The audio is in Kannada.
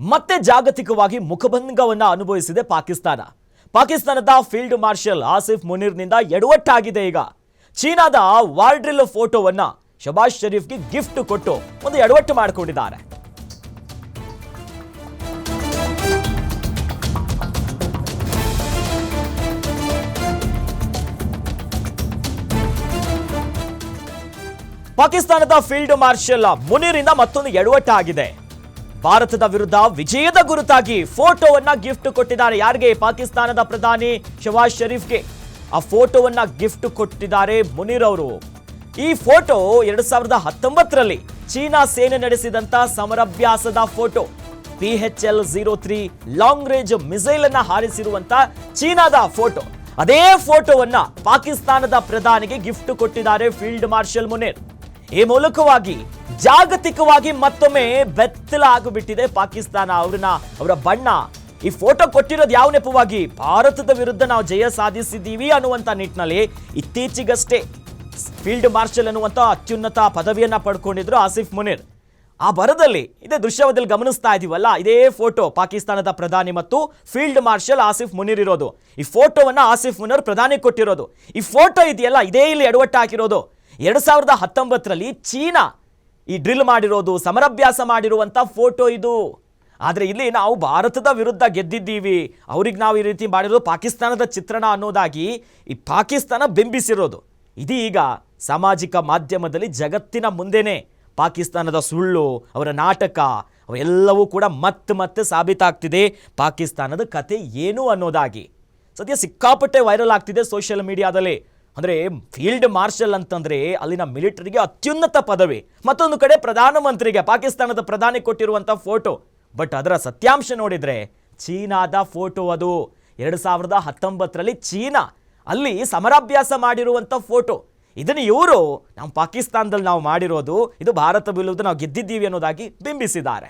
ಮತ್ತೆ ಜಾಗತಿಕವಾಗಿ ಮುಖಭಂಗವನ್ನು ಅನುಭವಿಸಿದೆ ಪಾಕಿಸ್ತಾನ. ಪಾಕಿಸ್ತಾನದ ಫೀಲ್ಡ್ ಮಾರ್ಷಲ್ ಆಸಿಫ್ ಮುನೀರ್ನಿಂದ ಎಡವಟ್ಟಾಗಿದೆ ಈಗ. ಚೀನಾದ ವಾರ್ಡ್ರಿಲ್ ಫೋಟೋವನ್ನು ಶಬಾಜ್ ಶರೀಫ್ಗೆ ಗಿಫ್ಟ್ ಕೊಟ್ಟು ಒಂದು ಎಡವಟ್ಟು ಮಾಡಿಕೊಂಡಿದ್ದಾರೆ. ಪಾಕಿಸ್ತಾನದ ಫೀಲ್ಡ್ ಮಾರ್ಷಲ್ ಮುನೀರಿಂದ ಮತ್ತೊಂದು ಎಡವಟ್ಟಾಗಿದೆ. ಭಾರತದ ವಿರುದ್ಧ ವಿಜಯದ ಗುರುತಾಗಿ ಫೋಟೋವನ್ನ ಗಿಫ್ಟ್ ಕೊಟ್ಟಿದ್ದಾರೆ. ಯಾರಿಗೆ? ಪಾಕಿಸ್ತಾನದ ಪ್ರಧಾನಿ ಶವಾಜ್ ಶರೀಫ್ಗೆ. ಆ ಫೋಟೋವನ್ನ ಗಿಫ್ಟ್ ಕೊಟ್ಟಿದ್ದಾರೆ ಮುನೀರ್ ಅವರು. ಈ ಫೋಟೋ ಎರಡ್ ಸಾವಿರದ ಹತ್ತೊಂಬತ್ತರಲ್ಲಿ ಚೀನಾ ಸೇನೆ ನಡೆಸಿದಂತ ಸಮರಭ್ಯಾಸದ photo. P H L zero three long range missile ಅನ್ನ ಹಾರಿಸಿರುವಂತ ಚೀನಾದ ಫೋಟೋ. ಅದೇ ಫೋಟೋವನ್ನ ಪಾಕಿಸ್ತಾನದ ಪ್ರಧಾನಿಗೆ ಗಿಫ್ಟ್ ಕೊಟ್ಟಿದ್ದಾರೆ ಫೀಲ್ಡ್ ಮಾರ್ಷಲ್ ಮುನೇರ್. ಈ ಮೂಲಕವಾಗಿ ಜಾಗತಿಕವಾಗಿ ಮತ್ತೊಮ್ಮೆ ಬೆತ್ತಲ ಆಗಿಬಿಟ್ಟಿದೆ ಪಾಕಿಸ್ತಾನ. ಅವ್ರನ್ನ ಅವರ ಬಣ್ಣ. ಈ ಫೋಟೋ ಕೊಟ್ಟಿರೋದು ಯಾವ ನೆಪವಾಗಿ? ಭಾರತದ ವಿರುದ್ಧ ನಾವು ಜಯ ಸಾಧಿಸಿದ್ದೀವಿ ಅನ್ನುವಂಥ ನಿಟ್ಟಿನಲ್ಲಿ ಇತ್ತೀಚೆಗಷ್ಟೇ ಫೀಲ್ಡ್ ಮಾರ್ಷಲ್ ಅನ್ನುವಂಥ ಅತ್ಯುನ್ನತ ಪದವಿಯನ್ನು ಪಡ್ಕೊಂಡಿದ್ರು ಆಸಿಫ್ ಮುನೀರ್. ಆ ಬರದಲ್ಲಿ ಇದೇ ದೃಶ್ಯದಲ್ಲಿ ಗಮನಿಸ್ತಾ ಇದೀವಲ್ಲ, ಇದೇ ಫೋಟೋ ಪಾಕಿಸ್ತಾನದ ಪ್ರಧಾನಿ ಮತ್ತು ಫೀಲ್ಡ್ ಮಾರ್ಷಲ್ ಆಸಿಫ್ ಮುನೀರ್ ಇರೋದು. ಈ ಫೋಟೋವನ್ನ ಆಸಿಫ್ ಮುನೀರ್ ಪ್ರಧಾನಿ ಕೊಟ್ಟಿರೋದು. ಈ ಫೋಟೋ ಇದೆಯಲ್ಲ, ಇದೇ ಇಲ್ಲಿ ಎಡವಟ್ಟು ಹಾಕಿರೋದು ಎರಡ್ ಸಾವಿರದ ಹತ್ತೊಂಬತ್ತರಲ್ಲಿ ಚೀನಾ ಈ ಡ್ರಿಲ್ ಮಾಡಿರೋದು, ಸಮರಭ್ಯಾಸ ಮಾಡಿರುವಂಥ ಫೋಟೋ ಇದು. ಆದರೆ ಇಲ್ಲಿ ನಾವು ಭಾರತದ ವಿರುದ್ಧ ಗೆದ್ದಿದ್ದೀವಿ. ಅವ್ರಿಗೆ ನಾವು ಈ ರೀತಿ ಮಾಡಿರೋದು ಪಾಕಿಸ್ತಾನದ ಚಿತ್ರಣ ಅನ್ನೋದಾಗಿ ಈ ಪಾಕಿಸ್ತಾನ ಬಿಂಬಿಸಿರೋದು. ಇದೀಗ ಸಾಮಾಜಿಕ ಮಾಧ್ಯಮದಲ್ಲಿ ಜಗತ್ತಿನ ಮುಂದೆನೇ ಪಾಕಿಸ್ತಾನದ ಸುಳ್ಳು, ಅವರ ನಾಟಕ, ಅವೆಲ್ಲವೂ ಕೂಡ ಮತ್ತೆ ಮತ್ತೆ ಸಾಬೀತಾಗ್ತಿದೆ. ಪಾಕಿಸ್ತಾನದ ಕತೆ ಏನು ಅನ್ನೋದಾಗಿ. ಸದ್ಯ ಸಿಕ್ಕಾಪಟ್ಟೆ ವೈರಲ್ ಆಗ್ತಿದೆ ಸೋಷಿಯಲ್ ಮೀಡಿಯಾದಲ್ಲಿ. ಅಂದರೆ ಫೀಲ್ಡ್ ಮಾರ್ಷಲ್ ಅಂತಂದರೆ ಅಲ್ಲಿನ ಮಿಲಿಟರಿಗೆ ಅತ್ಯುನ್ನತ ಪದವಿ. ಮತ್ತೊಂದು ಕಡೆ ಪ್ರಧಾನಮಂತ್ರಿಗೆ, ಪಾಕಿಸ್ತಾನದ ಪ್ರಧಾನಿ ಕೊಟ್ಟಿರುವಂಥ ಫೋಟೋ. ಬಟ್ ಅದರ ಸತ್ಯಾಂಶ ನೋಡಿದರೆ ಚೀನಾದ ಫೋಟೋ ಅದು. ಎರಡು ಸಾವಿರದ ಹತ್ತೊಂಬತ್ತರಲ್ಲಿ ಚೀನಾ ಅಲ್ಲಿ ಸಮರಾಭ್ಯಾಸ ಮಾಡಿರುವಂಥ ಫೋಟೋ. ಇದನ್ನು ಇವರು ನಮ್ಮ ಪಾಕಿಸ್ತಾನದಲ್ಲಿ ನಾವು ಮಾಡಿರೋದು, ಇದು ಭಾರತ ಬೀಳುವುದು ನಾವು ಗೆದ್ದಿದ್ದೀವಿ ಅನ್ನೋದಾಗಿ ಬಿಂಬಿಸಿದ್ದಾರೆ.